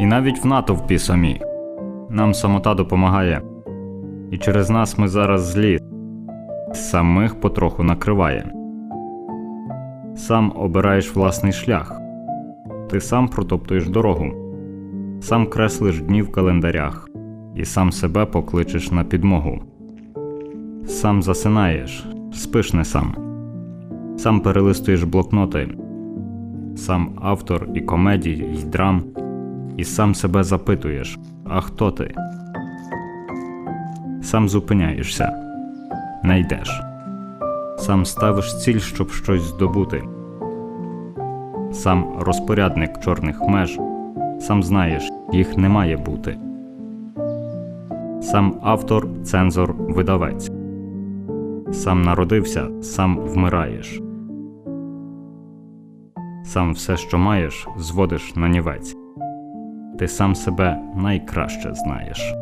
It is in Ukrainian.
І навіть в натовпі самі. Нам самота допомагає. І через нас ми зараз злі. Самих потроху накриває. Сам обираєш власний шлях. Ти сам протоптуєш дорогу, сам креслиш дні в календарях, і сам себе покличеш на підмогу. Сам засинаєш, спиш не сам. Сам перелистуєш блокноти, сам автор і комедій, і драм, і сам себе запитуєш, а хто ти? Сам зупиняєшся, не йдеш. Сам ставиш ціль, щоб щось здобути. Сам розпорядник чорних меж, сам знаєш, їх не має бути. Сам автор, цензор, видавець. Сам народився, сам вмираєш. Сам все, що маєш, зводиш на нівець. Ти сам себе найкраще знаєш.